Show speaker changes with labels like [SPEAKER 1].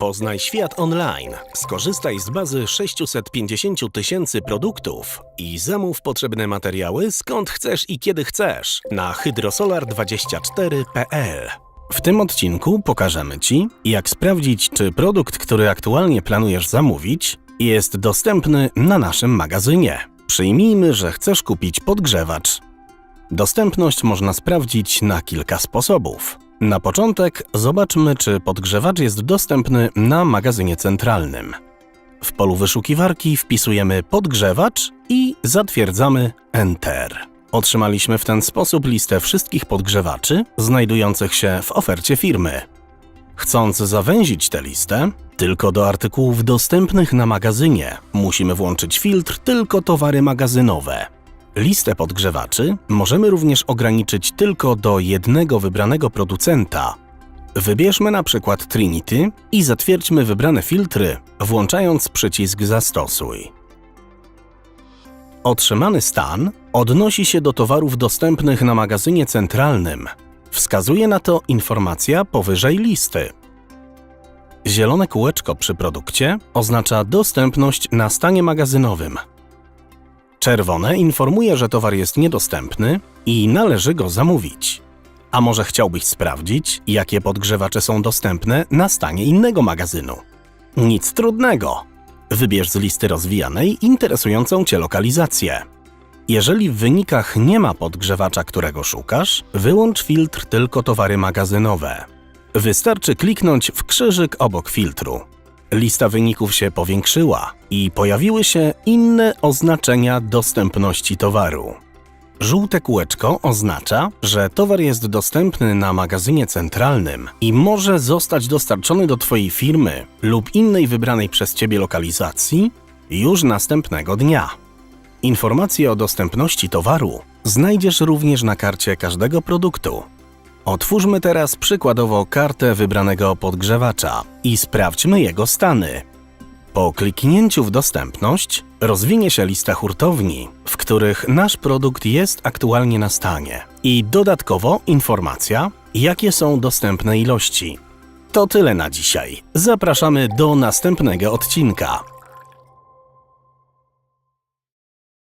[SPEAKER 1] Poznaj świat online. Skorzystaj z bazy 650 tysięcy produktów i zamów potrzebne materiały skąd chcesz i kiedy chcesz na hydrosolar24.pl. W tym odcinku pokażemy Ci, jak sprawdzić, czy produkt, który aktualnie planujesz zamówić, jest dostępny na naszym magazynie. Przyjmijmy, że chcesz kupić podgrzewacz. Dostępność można sprawdzić na kilka sposobów. Na początek zobaczmy, czy podgrzewacz jest dostępny na magazynie centralnym. W polu wyszukiwarki wpisujemy podgrzewacz i zatwierdzamy Enter. Otrzymaliśmy w ten sposób listę wszystkich podgrzewaczy znajdujących się w ofercie firmy. Chcąc zawęzić tę listę, tylko do artykułów dostępnych na magazynie musimy włączyć filtr tylko towary magazynowe. Listę podgrzewaczy możemy również ograniczyć tylko do jednego wybranego producenta. Wybierzmy na przykład Trinity i zatwierdźmy wybrane filtry, włączając przycisk Zastosuj. Otrzymany stan odnosi się do towarów dostępnych na magazynie centralnym. Wskazuje na to informacja powyżej listy. Zielone kółeczko przy produkcie oznacza dostępność na stanie magazynowym. Czerwone informuje, że towar jest niedostępny i należy go zamówić. A może chciałbyś sprawdzić, jakie podgrzewacze są dostępne na stanie innego magazynu? Nic trudnego. Wybierz z listy rozwijanej interesującą Cię lokalizację. Jeżeli w wynikach nie ma podgrzewacza, którego szukasz, wyłącz filtr tylko towary magazynowe. Wystarczy kliknąć w krzyżyk obok filtru. Lista wyników się powiększyła i pojawiły się inne oznaczenia dostępności towaru. Żółte kółeczko oznacza, że towar jest dostępny na magazynie centralnym i może zostać dostarczony do Twojej firmy lub innej wybranej przez Ciebie lokalizacji już następnego dnia. Informacje o dostępności towaru znajdziesz również na karcie każdego produktu. Otwórzmy teraz przykładowo kartę wybranego podgrzewacza i sprawdźmy jego stany. Po kliknięciu w dostępność rozwinie się lista hurtowni, w których nasz produkt jest aktualnie na stanie i dodatkowo informacja, jakie są dostępne ilości. To tyle na dzisiaj. Zapraszamy do następnego odcinka.